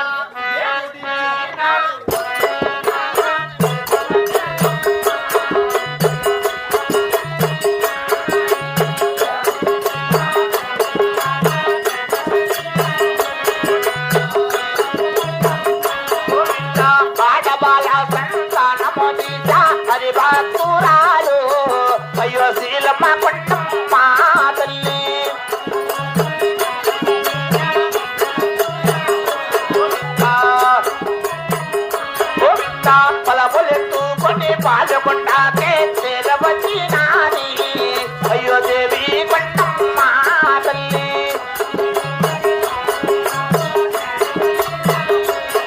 Uh, చేరవచ్చినాని అయ్యో దేవి కొండమ్మ తల్లి.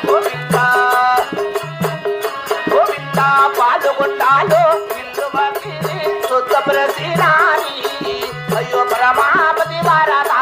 గోవింద గోవింద పాలుగుండాలు ఇల్లు శుద్ధ అయ్యో పరమాపతి వారదా.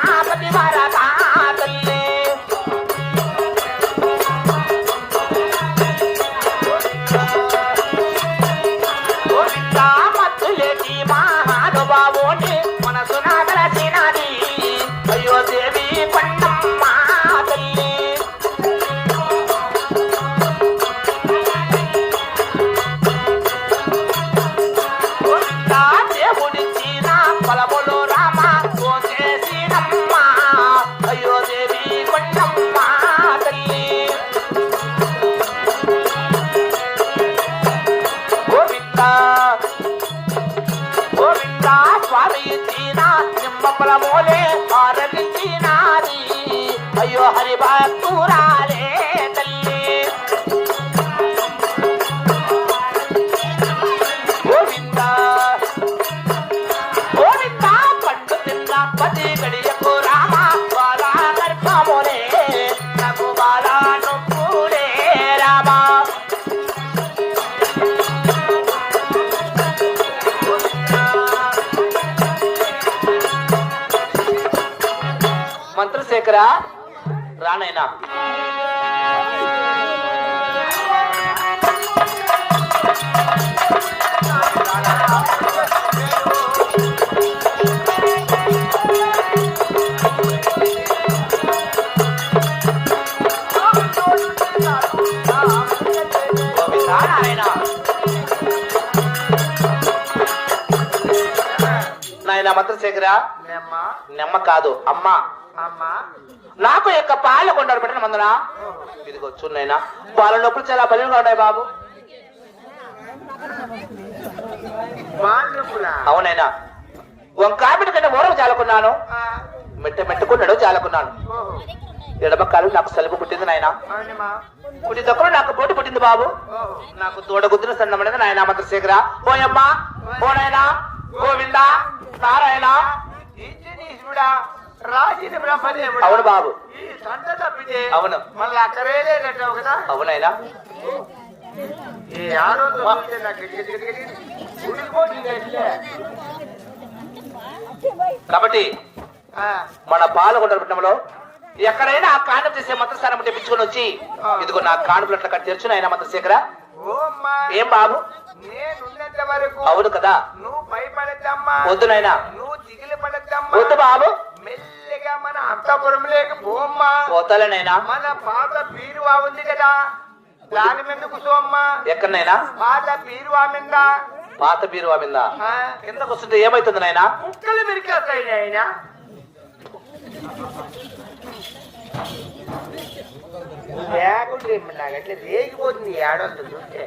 నిమ్మ ఫలములే ఆరగించినాది అయ్యో హరి భక్తురా మంత్రశేఖర రానైనా నాయనా మంత్రశేఖర. నెమ్మ నెమ్మ కాదు అమ్మ. నాకు యొక్క పాల కొండలు పెట్టిన మందున. ఇదిగో చూనైనా పాల నొప్పులు చాలా బలంగా ఉన్నాయి బాబు. అవునైనా వంకాపిట కంటే ఊరం చాలుకున్నాను. మెట్ట మెట్టుకున్నాడు చాలుకున్నాను. ఎడమ కాలు నాకు సలుపు పుట్టింది నాయన. కుడి దొక్కలు నాకు పోటీ పుట్టింది బాబు. నాకు తోడ గుద్దిన సన్నమనేది నాయన మంత్రశేఖర. ఓయమ్మా ఓనైనా గోవిందా నారాయణ. ఈశ్వరుడా బ్రహ్మదేవుడు? అవును బాబు. ఈ సంత తప్పితే అవును. మళ్ళీ అక్కడే లేనట్టావు కదా? అవునైనా? ఈ ఆరోగ్యం. కాబట్టి ఆ, మన పాలకొండ పట్టణంలో ఎక్కడైనా ఆ కాండం చేసే మంత్రస్థానం తెప్పించుకొని వచ్చి ఇదిగో నా కానుపులు అట్లా కట్టి తెరచు నాయన మంత్రశేఖర. ఏం బాబు? అవును కదా. నువ్వు భయపడద్దమ్మా. వద్దు నాయనా. నువ్వు దిగులు పడద్దమ్మా వద్దు బాబు. మన అంతపురం లేక పోమ్మా పోతాలేనైనా మన పాత పీరువా ఉంది కదా దాని మీద కూర్చోమ్మా ఎక్కడనైనా పాత పీరువా మీద. పాత బీరువా మీద. కిందకు వస్తుంటే ఏమైతుంది నాయనా? కుక్కలు మెరికేస్తాయి లేకుంటే నాకట్లా రేగిపోతుంది ఆడవాళ్ళతో చూస్తే.